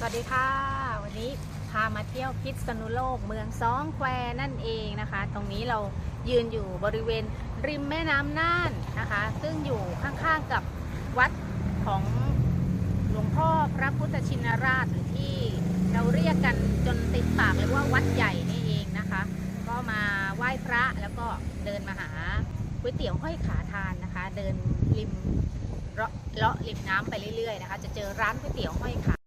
สวัสดีค่ะ วันนี้พามาเที่ยวพิษณุโลกเมืองสองแควนั่นเองนะคะ ตรงนี้เรายืนอยู่บริเวณริมแม่น้ำน่านนะคะ ซึ่งอยู่ข้างๆกับวัดของหลวงพ่อพระพุทธชินราชหรือที่เราเรียกกันจนติดปากเลยว่าวัดใหญ่นี่เองนะคะ ก็มาไหว้พระแล้วก็เดินมาหาก๋วยเตี๋ยวห้อยขาทานนะคะ เดินริมเลาะเลาะริมน้ำไปเรื่อยๆนะคะ จะเจอร้านก๋วยเตี๋ยวห้อยขา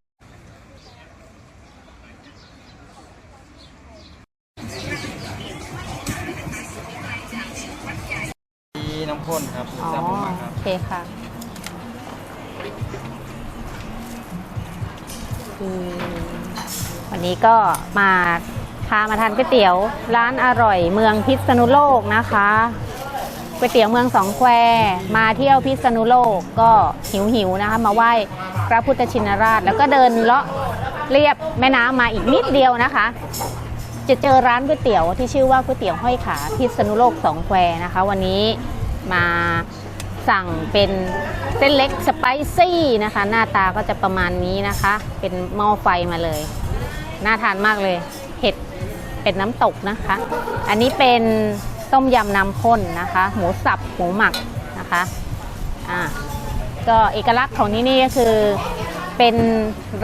น้ำข้นครับอ๋อจำผมมาครับ โอเคค่ะคือวันนี้ก็มาพามาทานก๋วยเตี๋ยว ร้านอร่อยเมืองพิษณุโลกนะคะก๋วยเตี๋ยวเมืองสองแควมาเที่ยวพิษณุโลกก็หิวหิวๆนะคะ มาไหว้พระพุทธชินราช แล้วก็เดินเลาะเรียบแม่น้ำมาอีกนิดเดียวนะคะ จะเจอร้านก๋วยเตี๋ยวที่ชื่อว่าก๋วยเตี๋ยวห้อยขาพิษณุโลกสองแควนะคะ วันนี้ มาสั่งเป็นเส้นเล็กสไปซี่นะคะ หน้าตาก็จะประมาณนี้นะคะ เป็นหม้อไฟมาเลย น่าทานมากเลยเห็ดเป็นน้ำตกนะคะ อันนี้เป็นต้มยำน้ำข้นนะคะ หมูสับหมูหมักนะคะอ่าก็เอกลักษณ์ของที่นี่ก็คือ เป็น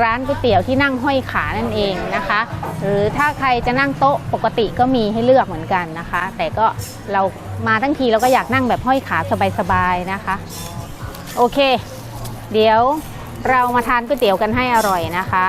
ร้านก๋วยเตี๋ยวที่นั่งห้อยขานั่นเองนะคะ หรือถ้าใครจะนั่งโต๊ะปกติก็มีให้เลือกเหมือนกันนะคะ แต่ก็เรามาทั้งทีเราก็อยากนั่งแบบห้อยขาสบายๆนะคะ โอเค เดี๋ยวเรามาทานก๋วยเตี๋ยวกันให้อร่อยนะคะ